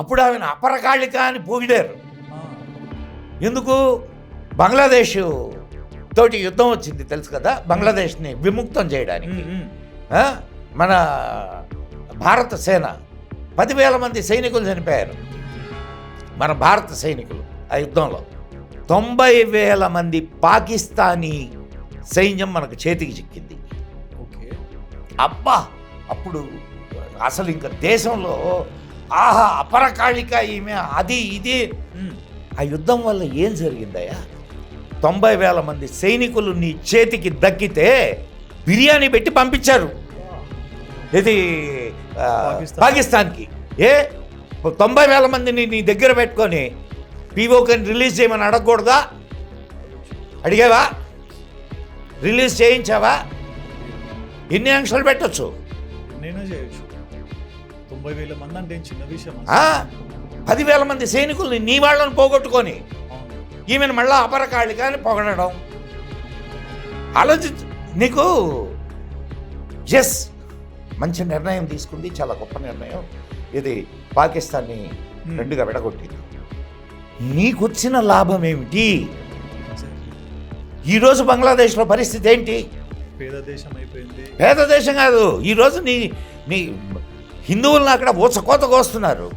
అప్పుడు ఆమెను అపరకాళిక అని పొగిడారు ఎందుకు? బంగ్లాదేశ్ తోటి యుద్ధం వచ్చింది తెలుసు కదా? బంగ్లాదేశ్ని విముక్తం చేయడానికి? మన భారత సేన పదివేల మంది సైనికులు చనిపోయారు. మన భారత సైనికులు ఆ యుద్ధంలో. తొంభై వేల మంది పాకిస్తానీ సైన్యం మనకు చేతికి చిక్కింది. ఓకే. అబ్బా! అప్పుడు అసలు ఇంకా దేశంలో ఆహా అపరకాళిక ఈమె అది ఇది. ఆ యుద్ధం వల్ల ఏం జరిగిందయ్యా? తొంభై వేల మంది సైనికులు నీ చేతికి దక్కితే బిర్యానీ పెట్టి పంపించారు. ఇది. పాకిస్తాన్కి. ఏ? తొంభై వేల మందిని నీ దగ్గర పెట్టుకొని పీఓకని రిలీజ్ చేయమని అడగకూడదా? అడిగావా? రిలీజ్ చేయించావా? ఎన్ని ఆంక్షలు పెట్టొచ్చు? ఎన్నైనా చేయొచ్చు. తొంభై వేల మంది అంటే ఏం చిన్న విషయం ఆ? పదివేల మంది సైనికుల్ని నీ వాళ్ళని పోగొట్టుకొని ఈమెను మళ్ళా అపరకాళిక అని పొగడడం. ఆలోచించు నీకు ఎస్ మంచి నిర్ణయం తీసుకుంది చాలా గొప్ప నిర్ణయం. ఇది పాకిస్తాన్ని. రెండుగా విడగొట్టింది. నీకొచ్చిన లాభం ఏమిటి? ఈరోజు బంగ్లాదేశ్లో పరిస్థితి ఏంటి? పేద దేశం అయిపోయింది. పేద దేశం కాదు. ఈరోజు నీ నీ హిందువులను అక్కడ ఊచకోత కోస్తున్నారు